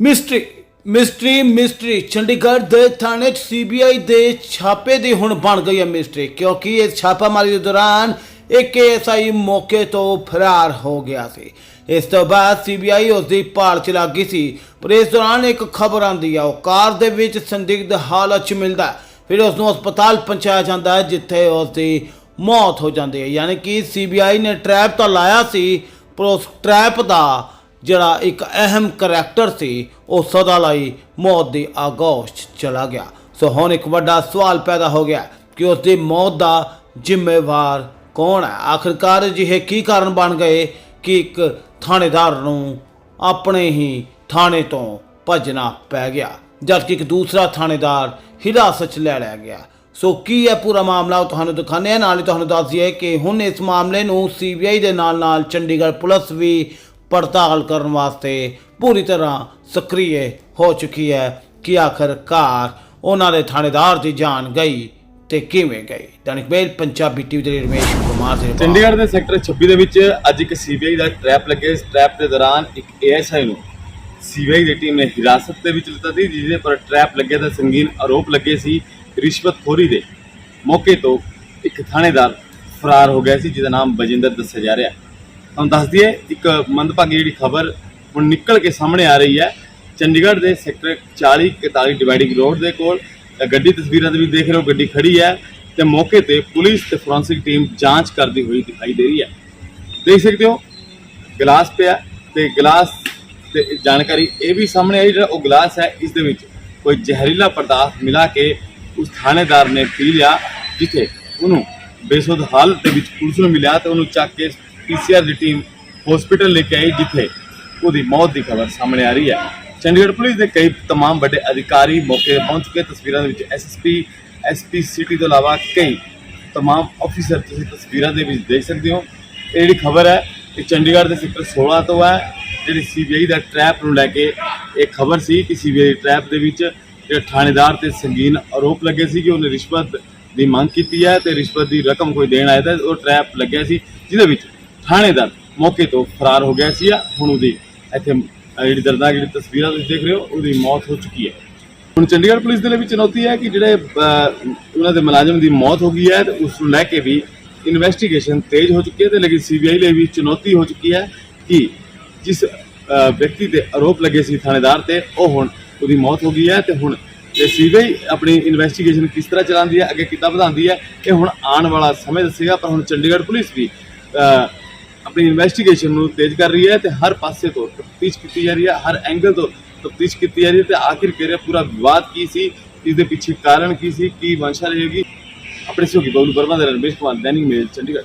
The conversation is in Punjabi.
ਮਿਸਟਰੀ ਮਿਸਟਰੀ ਮਿਸਟਰੀ, ਚੰਡੀਗੜ੍ਹ ਦੇ ਥਾਣੇ 'ਚ ਸੀਬੀਆਈ ਦੇ ਛਾਪੇ ਦੀ ਹੁਣ ਬਣ ਗਈ ਹੈ ਮਿਸਟਰੀ, ਕਿਉਂਕਿ ਇਸ ਛਾਪਾਮਾਰੀ ਦੇ ਦੌਰਾਨ ਇੱਕ ਐਸਆਈ ਮੌਕੇ ਤੋਂ ਫਰਾਰ ਹੋ ਗਿਆ ਸੀ। ਇਸ ਤੋਂ ਬਾਅਦ ਸੀਬੀਆਈ ਉਸ ਦੀ ਭਾਲ 'ਚ ਲੱਗ ਗਈ ਸੀ, ਪਰ ਇਸ ਦੌਰਾਨ ਇੱਕ ਖਬਰ ਆਉਂਦੀ ਹੈ ਉਹ ਕਾਰ ਦੇ ਵਿੱਚ ਸੰਦਿਗਧ ਹਾਲਤ 'ਚ ਮਿਲਦਾ ਫਿਰ ਉਸ ਨੂੰ ਹਸਪਤਾਲ ਪਹੁੰਚਾਇਆ ਜਾਂਦਾ ਹੈ, ਜਿੱਥੇ ਉਸ ਦੀ ਮੌਤ ਹੋ ਜਾਂਦੀ ਹੈ। ਯਾਨੀ ਕਿ ਸੀਬੀਆਈ ਨੇ ਟਰੈਪ ਤਾਂ ਲਾਇਆ ਸੀ, ਪਰ ਉਸ ਟਰੈਪ ਦਾ ਜਿਹੜਾ ਇੱਕ ਅਹਿਮ ਕਰੈਕਟਰ ਸੀ, ਉਹ ਸਦਾ ਲਈ ਮੌਤ ਦੀ ਆਗੋਸ਼ ਚਲਾ ਗਿਆ। ਸੋ ਹੁਣ ਇੱਕ ਵੱਡਾ ਸਵਾਲ ਪੈਦਾ ਹੋ ਗਿਆ ਕਿ ਉਸ ਦੀ ਮੌਤ ਦਾ ਜ਼ਿੰਮੇਵਾਰ ਕੌਣ ਹੈ? ਆਖਿਰਕਾਰ ਅਜਿਹੇ ਕੀ ਕਾਰਨ ਬਣ ਗਏ ਕਿ ਇੱਕ ਥਾਣੇਦਾਰ ਨੂੰ ਆਪਣੇ ਹੀ ਥਾਣੇ ਤੋਂ ਭੱਜਣਾ ਪੈ ਗਿਆ, ਜਦਕਿ ਇੱਕ ਦੂਸਰਾ ਥਾਣੇਦਾਰ ਹਿਰਾਸਤ 'ਚ ਲੈ ਲਿਆ ਗਿਆ? ਸੋ ਕੀ ਹੈ ਪੂਰਾ ਮਾਮਲਾ ਉਹ ਤੁਹਾਨੂੰ ਦਿਖਾਉਂਦੇ ਹਾਂ? ਨਾਲੇ ਤੁਹਾਨੂੰ ਦੱਸ ਦਈਏ ਕਿ ਹੁਣ ਇਸ ਮਾਮਲੇ ਨੂੰ ਸੀਬੀਆਈ ਦੇ ਨਾਲ ਨਾਲ ਚੰਡੀਗੜ੍ਹ ਪੁਲਿਸ ਵੀ ਪੜਤਾਲ ਕਰਨ ਵਾਸਤੇ ਪੂਰੀ ਤਰ੍ਹਾਂ ਸਕਰੀਏ ਹੋ ਚੁੱਕੀ ਹੈ ਕਿ ਆਖਰਕਾਰ ਉਹਨਾਂ ਦੇ ਥਾਣੇਦਾਰ ਦੀ ਜਾਨ ਗਈ ਤੇ ਕਿਵੇਂ ਗਈ। ਦੈਨਿਕ ਮੇਲ, ਪੰਜਾਬੀ ਟੀਵੀ ਦੇ ਲਈ ਰਮੇਸ਼ ਕੁਮਾਰ ਦੇ ਚੰਡੀਗੜ੍ਹ ਦੇ ਸੈਕਟਰ 26 ਦੇ ਵਿੱਚ ਅੱਜ ਇੱਕ ਸੀਬੀਆਈ ਦਾ ਟਰੈਪ ਲੱਗੇ। ਇਸ ਟਰੈਪ ਦੇ ਦੌਰਾਨ ਇੱਕ ਏਐਸਆਈ ਨੂੰ ਸੀਬੀਆਈ ਦੀ ਟੀਮ ਨੇ ਹਿਰਾਸਤ ਦੇ ਵਿੱਚ ਲਿੱਤਾ ਸੀ, ਜਿਹਦੇ ਪਰ ਟਰੈਪ ਲੱਗਿਆ ਤਾਂ ਸੰਗੀਨ ਆਰੋਪ ਲੱਗੇ ਸੀ ਰਿਸ਼ਵਤਖੋਰੀ ਦੇ। ਮੌਕੇ ਤੋਂ ਇੱਕ ਥਾਣੇਦਾਰ ਫਰਾਰ ਹੋ ਗਿਆ ਸੀ, ਜਿਹਦਾ ਨਾਮ ਬਜਿੰਦਰ ਦੱਸਿਆ ਜਾ ਰਿਹਾ ਤੁਹਾਨੂੰ ਦੱਸ ਦਈਏ, ਇੱਕ ਮੰਦਭਾਗੀ ਜਿਹੜੀ ਖਬਰ ਹੁਣ ਨਿਕਲ ਕੇ ਸਾਹਮਣੇ ਆ ਰਹੀ ਹੈ। ਚੰਡੀਗੜ੍ਹ ਦੇ ਸੈਕਟਰ 40 41 ਡਿਵਾਈਡਿੰਗ ਰੋਡ ਦੇ ਕੋਲ ਗੱਡੀ ਤਸਵੀਰਾਂ ਦੇ ਵਿੱਚ ਦੇਖ ਰਹੇ ਹੋ, ਗੱਡੀ ਖੜੀ ਹੈ ਤੇ ਮੌਕੇ ਤੇ ਪੁਲਿਸ ਤੇ ਫੋਰੈਂਸਿਕ ਟੀਮ ਜਾਂਚ ਕਰਦੀ ਹੋਈ ਦਿਖਾਈ ਦੇ ਰਹੀ ਹੈ। ਦੇਖ ਸਕਦੇ ਹੋ, ਗਲਾਸ ਪਿਆ ਤੇ ਗਲਾਸ ਤੇ ਜਾਣਕਾਰੀ ਇਹ ਵੀ ਸਾਹਮਣੇ ਆਈ, ਜਿਹੜਾ ਉਹ ਗਲਾਸ ਹੈ, ਇਸ ਦੇ ਵਿੱਚ ਕੋਈ ਜ਼ਹਿਰੀਲਾ ਪਦਾਰਥ ਮਿਲਾ ਕੇ ਉਸ ਥਾਣੇਦਾਰ ਨੇ ਪੀ ਲਿਆ, ਜਿੱਥੇ ਉਹਨੂੰ ਬੇਸੁੱਧ ਹਾਲਤ ਦੇ ਵਿੱਚ ਪੁਲਿਸ ਨੂੰ ਮਿਲਿਆ ਤੇ ਉਹਨੂੰ ਚੱਕ ਕੇ ਪੀਸੀਆਰ ਦੀ ਟੀਮ ਹਸਪੀਟਲ ਲੈ ਕੇ ਆਈ ਜਿੱਥੇ ਉਹਦੀ ਮੌਤ ਦੀ ਖਬਰ ਸਾਹਮਣੇ ਆ ਰਹੀ ਹੈ ਚੰਡੀਗੜ੍ਹ ਪੁਲਿਸ ਦੇ ਕਈ तमाम ਵੱਡੇ ਅਧਿਕਾਰੀ ਮੌਕੇ ਤੇ ਪਹੁੰਚ ਚੁੱਕੇ ਤਸਵੀਰਾਂ ਦੇ ਵਿੱਚ ਐਸਐਸਪੀ ਐਸਪੀ ਸਿਟੀ ਤੋਂ ਇਲਾਵਾ ਕਈ तमाम ਅਫੀਸਰ ਤੁਸੀਂ ਤਸਵੀਰਾਂ ਦੇ ਵਿੱਚ ਦੇਖ ਸਕਦੇ ਹੋ ਇਹ ਜਿਹੜੀ ਖਬਰ ਹੈ ਇਹ ਚੰਡੀਗੜ੍ਹ ਦੇ ਸੈਕਟਰ 16 ਤੋਂ ਹੈ ਜਿਹੜੀ ਸੀਬੀਆਈ ਦਾ ਟਰੈਪ ਨੂੰ ਲੈ ਕੇ ਇਹ ਖਬਰ ਸੀ ਕਿ ਸੀਬੀਆਈ ਟਰੈਪ ਦੇ ਵਿੱਚ ਜਿਹੜਾ ਥਾਣੇਦਾਰ ਤੇ ਸੰਗੀਨ ਆਰੋਪ ਲੱਗੇ ਸੀ ਕਿ ਉਹਨੇ ਰਿਸ਼ਵਤ ਦੀ ਮੰਗ ਕੀਤੀ ਹੈ ਤੇ ਰਿਸ਼ਵਤ ਦੀ ਰਕਮ ਕੋਈ ਦੇਣ ਆਇਆ ਤਾਂ ਉਹ ਟਰੈਪ ਲੱਗਿਆ ਸੀ ਜਿਹਦੇ ਵਿੱਚ ਥਾਣੇਦਾਰ ਮੌਕੇ ਤੋਂ ਫਰਾਰ ਹੋ ਗਿਆ ਸੀ ਹੁਣ ਉਹਦੀ ਇੱਥੇ ਜਿਹੜੀ ਦਰਦਾਂ ਜਿਹੜੀ ਤਸਵੀਰਾਂ ਤੁਸੀਂ ਦੇਖ ਰਹੇ ਹੋ, ਉਹਦੀ ਮੌਤ ਹੋ ਚੁੱਕੀ ਹੈ। ਹੁਣ ਚੰਡੀਗੜ੍ਹ ਪੁਲਿਸ ਦੇ ਲਈ ਵੀ ਚੁਣੌਤੀ ਹੈ ਕਿ ਜਿਹੜੇ ਉਹਨਾਂ ਦੇ ਮੁਲਾਜ਼ਮ ਦੀ ਮੌਤ ਹੋ ਗਈ ਹੈ ਤੇ ਉਸ ਨੂੰ ਲੈ ਕੇ ਵੀ ਇਨਵੈਸਟੀਗੇਸ਼ਨ ਤੇਜ਼ ਹੋ ਚੁੱਕੀ ਹੈ ਤੇ ਲੇਕਿਨ ਸੀਬੀਆਈ ਲਈ ਵੀ ਚੁਣੌਤੀ ਹੋ ਚੁੱਕੀ ਹੈ ਕਿ ਜਿਸ ਵਿਅਕਤੀ ਦੇ ਆਰੋਪ ਲੱਗੇ ਸੀ ਥਾਣੇਦਾਰ ਤੇ, ਉਹ ਹੁਣ ਉਹਦੀ ਮੌਤ ਹੋ ਗਈ ਹੈ ਤੇ ਹੁਣ ਇਹ ਸੀਬੀਆਈ ਆਪਣੀ ਇਨਵੈਸਟੀਗੇਸ਼ਨ ਕਿਸ ਤਰ੍ਹਾਂ ਚਲਾਉਂਦੀ ਹੈ, ਅੱਗੇ ਕਿੱਦਾਂ ਵਧਾਉਂਦੀ ਹੈ, ਇਹ ਹੁਣ ਆਉਣ ਵਾਲਾ ਸਮੇਂ ਦੱਸੇਗਾ। ਪਰ ਹੁਣ ਚੰਡੀਗੜ੍ਹ ਪੁਲਿਸ ਵੀ ਆਪਣੀ ਇਨਵੈਸਟੀਗੇਸ਼ਨ ਨੂੰ ਤੇਜ਼ ਕਰ ਰਹੀ ਹੈ ਤੇ ਹਰ ਪਾਸੇ ਤੋਂ ਤਫਤੀਸ਼ ਕੀਤੀ ਜਾ ਰਹੀ ਹੈ, ਹਰ ਐਂਗਲ ਤੋਂ ਤਫਤੀਸ਼ ਕੀਤੀ ਜਾ ਰਹੀ ਹੈ ਤੇ ਆਖਿਰ ਕਿਹੜਾ ਪੂਰਾ ਵਿਵਾਦ ਕੀ ਸੀ ਇਸ ਦੇ ਪਿੱਛੇ ਕਾਰਨ ਕੀ ਸੀ, ਕੀ ਵੰਸ਼ਾ ਰਹੇਗੀ? ਆਪਣੇ ਸਹਿਯੋਗੀ ਬਬਲੂ ਵਰਮਾ ਦੇ ਰਣਬੀਰ ਕੁਮਾਰ, ਦੈਨਿਕ ਮੇਲ, ਚੰਡੀਗੜ੍ਹ।